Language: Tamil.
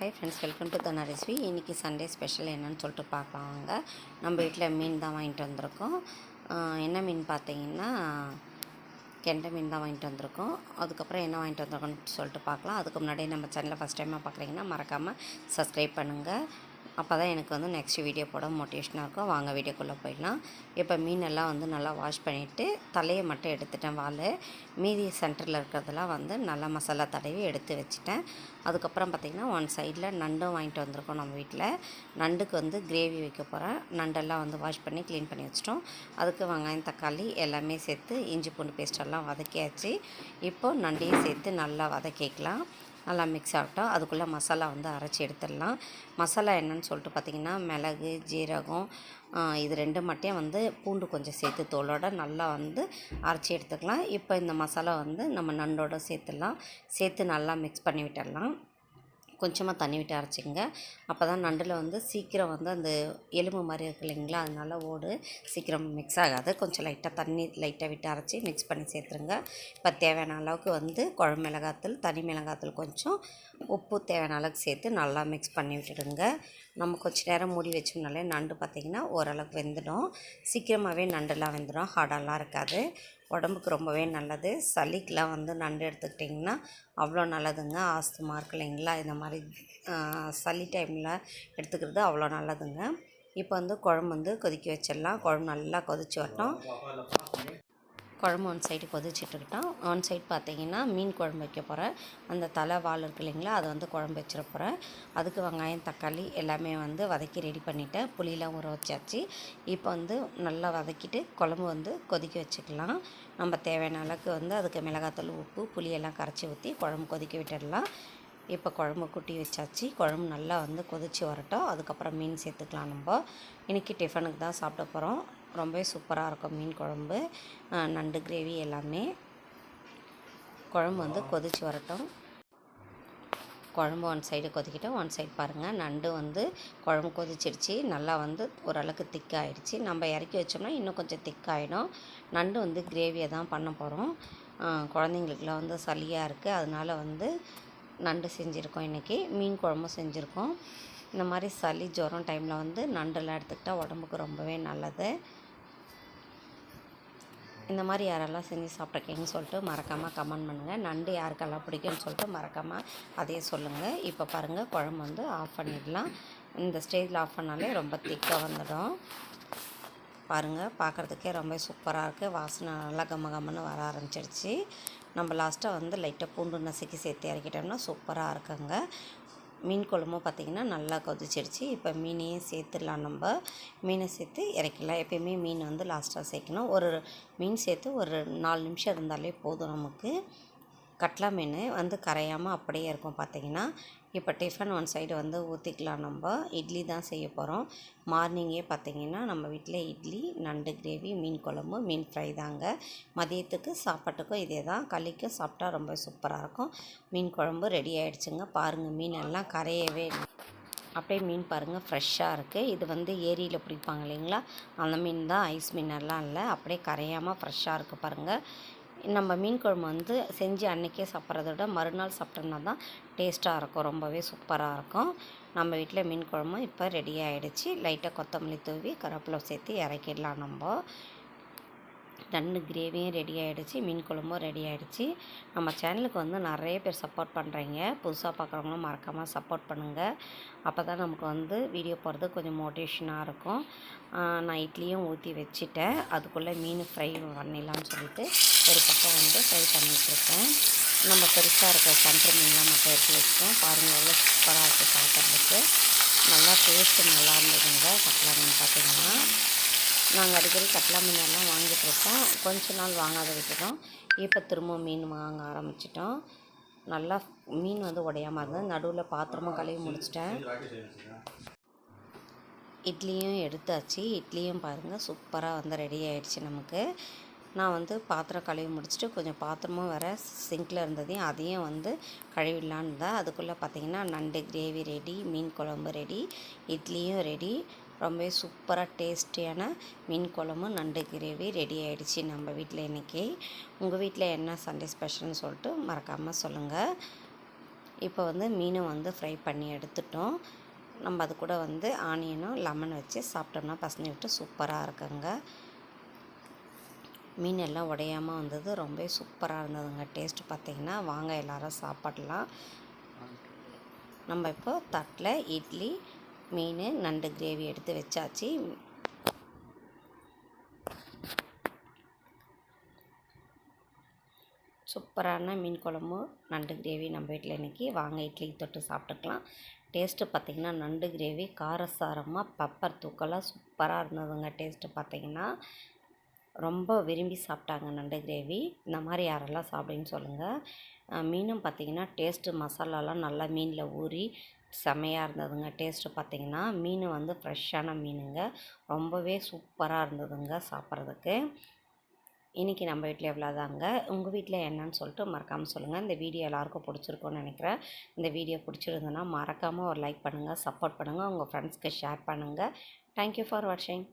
Hi friends welcome to Dhana recipe இன்றைக்கி சண்டே ஸ்பெஷல் என்னன்னு சொல்லிட்டு பார்க்கலாம் வாங்க. நம்ம வீட்டில் மீன் தான் வாங்கிட்டு வந்திருக்கோம். என்ன மீன் பார்த்தீங்கன்னா கெண்டை மீன் தான் வாங்கிட்டு வந்திருக்கோம். அதுக்கப்புறம் என்ன வாங்கிட்டு வந்திருக்கோம்னு சொல்லிட்டு பார்க்கலாம். அதுக்கு முன்னாடி நம்ம சேனலை ஃபஸ்ட் டைமாக பார்க்குறீங்கன்னா மறக்காமல் சப்ஸ்கிரைப் பண்ணுங்கள் அப்போ தான் எனக்கு வந்து நெக்ஸ்ட் வீடியோ போட மோட்டிவேஷனாக இருக்கும். வாங்க வீடியோக்குள்ளே போயிடலாம். இப்போ மீனெல்லாம் வந்து நல்லா வாஷ் பண்ணிவிட்டு தலையை மட்டும் எடுத்துட்டேன் வால் மீதி சென்டரில் இருக்கிறதெல்லாம் வந்து நல்லா மசாலா தடவி எடுத்து வச்சுட்டேன். அதுக்கப்புறம் பார்த்திங்கன்னா ஒன் சைடில் நண்டும் வாங்கிட்டு வந்திருக்கோம் நம்ம வீட்டில் நண்டுக்கு வந்து கிரேவி வைக்க போகிறேன் நண்டெல்லாம் வந்து வாஷ் பண்ணி க்ளீன் பண்ணி வச்சிட்டோம். அதுக்கு வெங்காயம் தக்காளி எல்லாமே சேர்த்து இஞ்சி பூண்டு பேஸ்டெல்லாம் வதக்கியாச்சு. இப்போது நண்டையும் சேர்த்து நல்லா வதக்கிக்கலாம். நல்லா மிக்ஸ் ஆகட்டும். அதுக்குள்ளே மசாலா வந்து அரைச்சி எடுத்துடலாம். மசாலா என்னன்னு சொல்லிட்டு பார்த்திங்கன்னா மிளகு ஜீரகம் இது ரெண்டு மட்டும் வந்து பூண்டு கொஞ்சம் சேர்த்து தோலோட நல்லா வந்து அரைச்சி எடுத்துக்கலாம். இப்போ இந்த மசாலா வந்து நம்ம நண்டோட சேர்த்துடலாம். சேர்த்து நல்லா மிக்ஸ் பண்ணி விட்டுடலாம். கொஞ்சமாக தண்ணி விட்டு அரைச்சிங்க அப்போ தான் நண்டில் வந்து சீக்கிரம் வந்து அந்த எலும்பு மாதிரி இருக்கு இல்லைங்களா அதனால ஓடு. சீக்கிரம் மிக்ஸ் ஆகாது. கொஞ்சம் லைட்டாக தண்ணி லைட்டாக விட்டு அரைச்சி மிக்ஸ் பண்ணி சேர்த்துருங்க. இப்போ தேவையான அளவுக்கு வந்து குழம்பு மிளகாத்தூள் தனி மிளகாத்தூள் கொஞ்சம் உப்பு தேவையான அளவுக்கு சேர்த்து நல்லா மிக்ஸ் பண்ணி விட்டுடுங்க. நம்ம கொஞ்ச நேரம் மூடி வச்சோம்னாலே நண்டு பார்த்திங்கன்னா ஓரளவுக்கு வெந்துடும். சீக்கிரமாகவே நண்டுலாம் வெந்துடும். ஹார்டாலாம் இருக்காது. உடம்புக்கு ரொம்பவே நல்லது. சளிக்கெலாம் வந்து நண்டு எடுத்துக்கிட்டிங்கன்னா அவ்வளோ நல்லதுங்க. ஆஸ்துமா இருக்கு இல்லைங்களா? இந்த மாதிரி சளி டைமில் எடுத்துக்கிறது அவ்வளோ நல்லதுங்க. இப்போ வந்து குழம்பு வந்து கொதிக்க வச்சிடலாம். குழம்பு நல்லா கொதிச்சு வரட்டும். குழம்பு ஒன் சைடு கொதிச்சிட்ருக்கிட்டோம் ஒன் சைடு பார்த்தீங்கன்னா மீன் குழம்பு வைக்க போகிறேன் அந்த தலை வால் இருக்கு இல்லைங்களா அதை வந்து குழம்பு வச்சிட போகிறேன் அதுக்கு வெங்காயம் தக்காளி எல்லாமே வந்து வதக்கி ரெடி பண்ணிவிட்டேன் புளியெலாம் ஊற வச்சாச்சு. இப்போ வந்து நல்லா வதக்கிட்டு குழம்பு வந்து கொதிக்க வச்சுக்கலாம். நம்ம தேவையான அளவுக்கு வந்து அதுக்கு மிளகாத்தூள் உப்பு புளியெல்லாம் கரைச்சி ஊற்றி குழம்பு கொதிக்க விட்டுடலாம். இப்போ குழம்பு குட்டி வச்சாச்சு. குழம்பு நல்லா வந்து கொதிச்சு வரட்டும். அதுக்கப்புறம் மீன் சேர்த்துக்கலாம் நம்ம. இன்றைக்கி டிஃபனுக்கு தான் சாப்பிட போகிறோம் ரொம்பவே சூப்பராக இருக்கும் மீன் குழம்பு. நண்டு கிரேவி எல்லாமே. குழம்பு வந்து கொதிச்சு வரட்டும். குழம்பு ஒன் சைடு கொதிக்கிட்டோம். ஒன் சைடு பாருங்கள் நண்டு வந்து குழம்பு கொதிச்சிடுச்சு நல்லா வந்து ஓரளவுக்கு திக்காயிடுச்சு நம்ம இறக்கி வச்சோம்னா இன்னும் கொஞ்சம் திக்காயிடும் நண்டு வந்து கிரேவியை தான் பண்ண போகிறோம் குழந்தைங்களுக்குலாம் வந்து சளியாக இருக்குது அதனால வந்து நண்டு செஞ்சுருக்கோம் இன்றைக்கி மீன் குழம்பும் செஞ்சுருக்கோம். இந்த மாதிரி சளி ஜுரம் டைமில் வந்து நண்டுலாம் எடுத்துக்கிட்டால் உடம்புக்கு ரொம்பவே நல்லது. இந்த மாதிரி யாரெல்லாம் செஞ்சு சாப்பிட்ருக்கீங்கன்னு சொல்லிட்டு மறக்காமல் கமெண்ட் பண்ணுங்கள் நண்டு யாருக்கெல்லாம் பிடிக்கும்னு சொல்லிட்டு மறக்காமல் அதையே சொல்லுங்கள் இப்போ பாருங்கள் குழம்பு வந்து ஆஃப் பண்ணிடலாம். இந்த ஸ்டேஜில் ஆஃப் பண்ணாலே ரொம்ப திக்காக வந்துடும். பாருங்கள் பார்க்குறதுக்கே ரொம்ப சூப்பராக இருக்குது வாசனை நல்லா கம்ம கம்மன்னு வர ஆரம்பிச்சிருச்சு. நம்ம லாஸ்ட்டாக வந்து லைட்டாக பூண்டு நசுக்கி சேர்த்து இறக்கிட்டோம்னா சூப்பராக இருக்குங்க. மீன் குழம்பும் பார்த்திங்கன்னா நல்லா கொதிச்சிடுச்சு இப்போ மீனையும் சேர்த்துடலாம் நம்ம. மீனை சேர்த்து இறக்கலாம் எப்பயுமே மீன் வந்து லாஸ்ட்டாக சேர்க்கணும். ஒரு மீன் சேர்த்து ஒரு நாலு நிமிஷம் இருந்தாலே போதும் நமக்கு. கட்லா மீன் வந்து கரையாமல் அப்படியே இருக்கும் பார்த்திங்கன்னா இப்போ டிஃபன் ஒன் சைடு வந்து ஊற்றிக்கலாம் நம்ம. இட்லி தான் செய்ய போகிறோம் மார்னிங்கே பார்த்தீங்கன்னா நம்ம வீட்டில் இட்லி நண்டு கிரேவி மீன் குழம்பு மீன் ஃப்ரை தாங்க. மதியத்துக்கு சாப்பாட்டுக்கும் இதே தான். களிக்கும் சாப்பிட்டா ரொம்ப சூப்பராக இருக்கும். மீன் குழம்பு ரெடி ஆகிடுச்சுங்க பாருங்கள் மீன் எல்லாம் கரையவே அப்படியே மீன் பாருங்கள் ஃப்ரெஷ்ஷாக இருக்குது இது வந்து ஏரியில் பிடிப்பாங்க இல்லைங்களா? அந்த மீன் தான் ஐஸ் மீனெல்லாம் இல்லை. அப்படியே கரையாமல் ஃப்ரெஷ்ஷாக இருக்குது பாருங்கள் நம்ம மீன் குழம்பு வந்து செஞ்சு அன்றைக்கே சாப்பிட்றத விட மறுநாள் சாப்பிட்டோம்னா தான் டேஸ்ட்டாக இருக்கும். ரொம்பவே சூப்பராக இருக்கும். நம்ம வீட்டில் மீன் குழம்பு இப்போ ரெடி ஆகிடுச்சு லைட்டாக கொத்தமல்லி தூவி கருவேப்பிலை சேர்த்து இறக்கிடலாம் நம்ம. நண்டு கிரேவியும் ரெடி ஆகிடுச்சு மீன் குழம்பும் ரெடி ஆகிடுச்சு நம்ம சேனலுக்கு வந்து நிறைய பேர் சப்போர்ட் பண்ணுறீங்க புதுசாக பார்க்குறவங்களும் மறக்காமல் சப்போர்ட் பண்ணுங்கள் அப்போ தான் நமக்கு வந்து வீடியோ போடுறது கொஞ்சம் மோட்டிவேஷனாக இருக்கும். நான் இட்லியும் ஊற்றி வச்சுட்டேன். அதுக்குள்ளே மீன் ஃப்ரை பண்ணிடலாம்னு சொல்லிட்டு ஒரு பக்கம் வந்து ஃப்ரை பண்ணிகிட்ருக்கேன் நம்ம பெருசாக இருக்க சென்ட்ரு மீன்லாம் மட்டும் எடுத்து வச்சுட்டோம். பாருங்கள் எவ்வளோ சூப்பராக இருக்குது சாப்பிட்றதுக்கு. நல்லா டேஸ்ட்டு நல்லா இருந்ததுங்க கட்லா மீன் பார்த்திங்கன்னா. நாங்கள் அடிக்கடி கட்லா மீனெல்லாம் வாங்கிட்டுருக்கோம். கொஞ்ச நாள் வாங்காத விட்டுட்டோம். இப்போ திரும்ப மீன் வாங்க ஆரம்பிச்சிட்டோம். நல்லா மீன் வந்து உடையாம இருந்தது. நடுவில் பாத்திரமும் கழுவி முடிச்சிட்டேன். இட்லியும் எடுத்தாச்சு. இட்லியும் பாருங்கள் சூப்பராக வந்து ரெடி ஆகிடுச்சு நமக்கு. நான் வந்து பாத்திரம் கழுவி முடிச்சுட்டு கொஞ்சம் பாத்திரமும் வேறு சிங்கில் இருந்ததையும் அதையும் வந்து கழுவிடலான்னு தான் அதுக்குள்ளே பார்த்தீங்கன்னா நண்டு கிரேவி ரெடி மீன் குழம்பு ரெடி இட்லியும் ரெடி ரொம்பவே சூப்பராக டேஸ்டியான மீன் குழம்பு நண்டு கிரேவி ரெடி ஆகிடுச்சு நம்ம வீட்டில் இன்றைக்கி உங்கள் வீட்டில் என்ன சண்டே ஸ்பெஷல்னு சொல்லிட்டு மறக்காமல் சொல்லுங்கள் இப்போ வந்து மீனை வந்து ஃப்ரை பண்ணி எடுத்துட்டோம். நம்ம அது கூட வந்து ஆனியனும் லெமன் வச்சு சாப்பிட்டோம்னா பசங்க விட்டு சூப்பராக இருக்குங்க. மீன் எல்லாம் உடையாமல் வந்தது. ரொம்ப சூப்பராக இருந்ததுங்க. டேஸ்ட்டு பார்த்தீங்கன்னா வாங்க எல்லாரும் சாப்பிடலாம். நம்ம இப்போ தட்டில் இட்லி மீன் நண்டு கிரேவி எடுத்து வச்சாச்சு. சூப்பரான மீன் குழம்பு நண்டு கிரேவி நம்ம வீட்டில் இன்றைக்கி வாங்க இட்லி தொட்டு சாப்பிட்டுக்கலாம். டேஸ்ட்டு பார்த்திங்கன்னா நண்டு கிரேவி காரசாரமாக பப்பர் தூக்கலாக சூப்பராக இருந்ததுங்க. டேஸ்ட்டு பார்த்திங்கன்னா ரொம்ப விரும்பி சாப்பிட்டாங்க நண்டு கிரேவி. இந்த மாதிரி யாரெல்லாம் சாப்பிடுன்னு சொல்லுங்கள் மீனும் பார்த்திங்கன்னா டேஸ்ட்டு மசாலாலாம் நல்லா மீனில் ஊறி செமையாக இருந்ததுங்க. டேஸ்ட்டு பார்த்திங்கன்னா மீன் வந்து ஃப்ரெஷ்ஷான மீனுங்க. ரொம்பவே சூப்பராக இருந்ததுங்க சாப்பிட்றதுக்கு. இன்றைக்கி நம்ம வீட்டில் எவ்வளோதாங்க உங்கள் வீட்டில் என்னன்னு சொல்லிட்டு மறக்காமல் சொல்லுங்கள் இந்த வீடியோ எல்லாருக்கும் பிடிச்சிருக்கோன்னு நினைக்கிறேன். இந்த வீடியோ பிடிச்சிருந்ததுன்னா மறக்காமல் ஒரு லைக் பண்ணுங்கள் சப்போர்ட் பண்ணுங்கள் உங்கள் ஃப்ரெண்ட்ஸ்க்கு ஷேர் பண்ணுங்கள் தேங்க்யூ ஃபார் வாட்சிங்